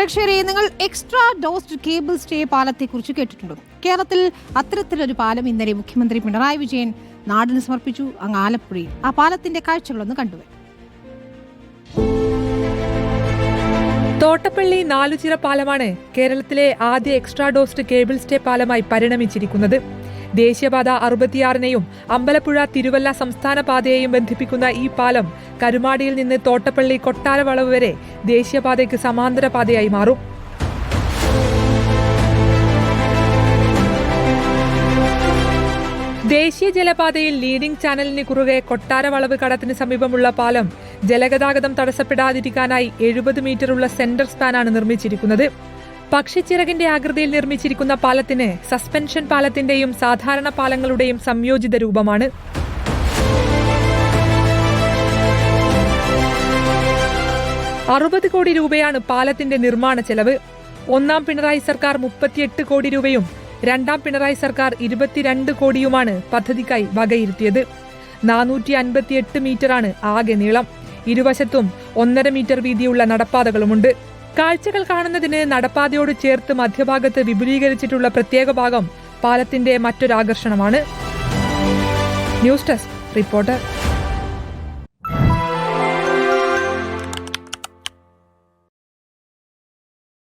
പ്രേക്ഷകരെ നിങ്ങൾ extradosed cable stay പാലത്തെക്കുറിച്ച് കേട്ടിട്ടുണ്ടോ? കേരളത്തിൽ അത്തരത്തിലൊരു പാലം ഇന്നലെ മുഖ്യമന്ത്രി പിണറായി വിജയൻ നാടിന് സമർപ്പിച്ചു. അങ്ങ് ആലപ്പുഴയിൽ. ആ പാലത്തിന്റെ കാഴ്ചകളൊന്ന് കണ്ടുവരും തോട്ടപ്പള്ളി നാലുചിറ പാലമാണ് കേരളത്തിലെ ആദ്യ എക്സ്ട്രാ ഡോസ്ഡ് കേബിൾ സ്റ്റേ പാലമായി പരിണമിച്ചിരിക്കുന്നത്. ദേശീയപാത അറുപത്തിയാറിനെയും അമ്പലപ്പുഴ തിരുവല്ല സംസ്ഥാന പാതയെയും ബന്ധിപ്പിക്കുന്ന ഈ പാലം കരുമാടിയിൽ നിന്ന് തോട്ടപ്പള്ളി കൊട്ടാരവളവ് വരെ ദേശീയപാതയ്ക്ക് സമാന്തര പാതയായി മാറും. ദേശീയ ജലപാതയിൽ ലീഡിംഗ് ചാനലിന് കുറുകെ കൊട്ടാരവളവ് കടത്തിന് സമീപമുള്ള പാലം ജലഗതാഗതം തടസ്സപ്പെടാതിരിക്കാനായി എഴുപത് മീറ്ററുള്ള സെന്റർ സ്പാനാണ് നിർമ്മിച്ചിരിക്കുന്നത്. പക്ഷിച്ചിറകിന്റെ ആകൃതിയിൽ നിർമ്മിച്ചിരിക്കുന്ന പാലത്തിന് സസ്പെൻഷൻ പാലത്തിന്റെയും സാധാരണ പാലങ്ങളുടെയും സംയോജിത രൂപമാണ്. അറുപത് കോടി രൂപയാണ് പാലത്തിന്റെ നിർമ്മാണ ചെലവ്. ഒന്നാം പിണറായി സർക്കാർ മുപ്പത്തിയെട്ട് കോടി രൂപയും രണ്ടാം പിണറായി സർക്കാർ ഇരുപത്തിരണ്ട് കോടിയുമാണ് പദ്ധതിക്കായി വകയിരുത്തിയത്. നാനൂറ്റി അൻപത്തിയെട്ട് മീറ്ററാണ് ആകെ നീളം. ഇരുവശത്തും ഒന്നര മീറ്റർ വീതിയുള്ള നടപ്പാതകളുമുണ്ട്. കാഴ്ചകൾ കാണുന്നതിന് നടപ്പാതയോട് ചേർത്ത് മധ്യഭാഗത്ത് വിപുലീകരിച്ചിട്ടുള്ള പ്രത്യേക ഭാഗം പാലത്തിന്റെ മറ്റൊരാകർഷണമാണ്. News desk reporter.